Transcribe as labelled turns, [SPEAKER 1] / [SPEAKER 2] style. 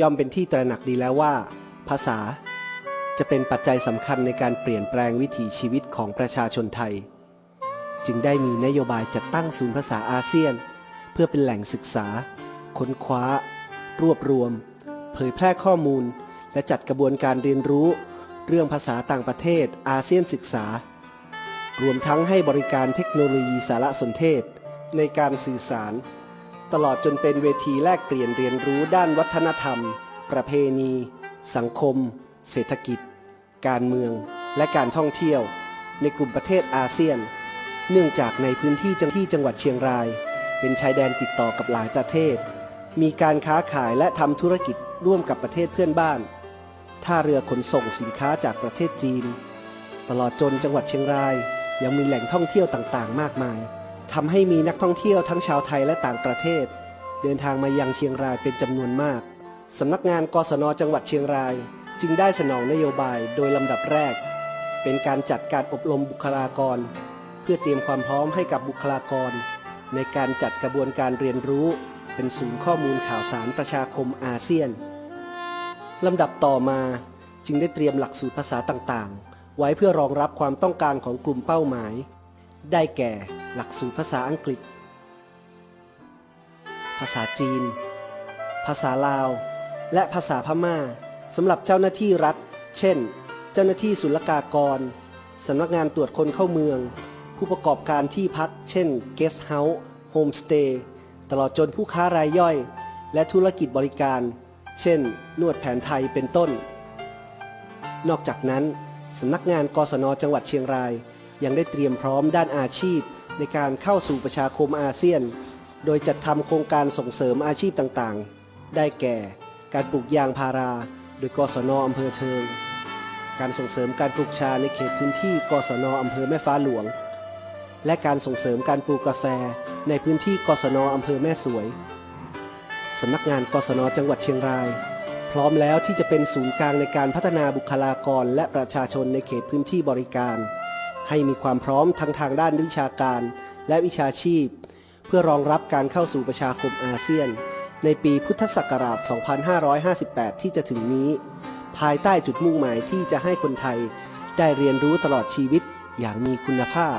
[SPEAKER 1] ย่อมเป็นที่ตระหนักดีแล้วว่า ภาษาจะเป็นปัจจัยสำคัญในการเปลี่ยนแปลงวิถีชีวิตของประชาชนไทย จึงได้มีนโยบายจัดตั้งศูนย์ภาษาอาเซียน เพื่อเป็นแหล่งศึกษา ค้นคว้า รวบรวม เผยแพร่ข้อมูล และจัดกระบวนการเรียนรู้ เรื่องภาษาต่างประเทศอาเซียนศึกษา รวมทั้งให้บริการเทคโนโลยีสารสนเทศ ในการสื่อสาร ตลอดจนเป็นเวทีแลกเปลี่ยนเรียนรู้ด้านวัฒนธรรม ประเพณี สังคม เศรษฐกิจ การเมือง และการท่องเที่ยว ในกลุ่มประเทศอาเซียน เนื่องจากในพื้นที่จังที่จังหวัดเชียงราย เป็นชายแดนติดต่อกับหลายประเทศ มีการค้าขายและทำธุรกิจร่วมกับประเทศเพื่อนบ้านท่าเรือขนส่งสินค้าจากประเทศจีน ตลอดจนจังหวัดเชียงรายยังมีแหล่งท่องเที่ยวต่างๆ มากมาย ทำให้มีนักท่องเที่ยวทั้งชาวไทยและต่างประเทศ เดินทางมายังเชียงรายเป็นจำนวนมากสำนักงานกศนจังหวัดเชียงราย จึงได้สนองนโยบายโดยลำดับแรก เป็นการจัดการอบรมบุคลากร เพื่อเตรียมความพร้อมให้กับบุคลากร ในการจัดกระบวนการเรียนรู้ เป็นศูนย์ข้อมูลข่าวสารประชาคมอาเซียนลำดับต่อมาจึงได้เตรียมหลักสูตรภาษาต่างๆ ไว้เพื่อรองรับความต้องการของกลุ่มเป้าหมาย ได้แก่ หลักสูตรภาษาอังกฤษ ภาษาจีน ภาษาลาว และภาษาพม่าสำหรับเจ้าหน้าที่รัฐ เช่น เจ้าหน้าที่ศุลกากรสำนักงานตรวจคนเข้าเมือง ผู้ประกอบการที่พัก เช่น Guest House Homestay ตลอดจนผู้ค้ารายย่อย และธุรกิจบริการ เช่น นวดแผนไทยเป็นต้น นอกจากนั้นสำนักงานกศนจังหวัดเชียงราย ยังได้เตรียมพร้อมด้านอาชีพ ในการเข้าสู่ประชาคมอาเซียน โดยจัดทำโครงการส่งเสริมอาชีพต่างๆ ได้แก่ การปลูกยางพารา โดยกศนอำเภอเทิง การส่งเสริมการปลูกชาในเขตพื้นที่กศนอำเภอแม่ฟ้าหลวง และการส่งเสริมการปลูกกาแฟในพื้นที่กศนอำเภอแม่สวยสำนักงานกศนจังหวัดเชียงราย พร้อมแล้วที่จะเป็นศูนย์กลางในการพัฒนาบุคลากรและประชาชนในเขตพื้นที่บริการ ให้มีความพร้อมทั้งทางด้านวิชาการและวิชาชีพ เพื่อรองรับการเข้าสู่ประชาคมอาเซียน ในปีพุทธศักราช 2558 ที่จะถึงนี้ ภายใต้จุดมุ่งหมายที่จะให้คนไทยได้เรียนรู้ตลอดชีวิตอย่างมีคุณภาพ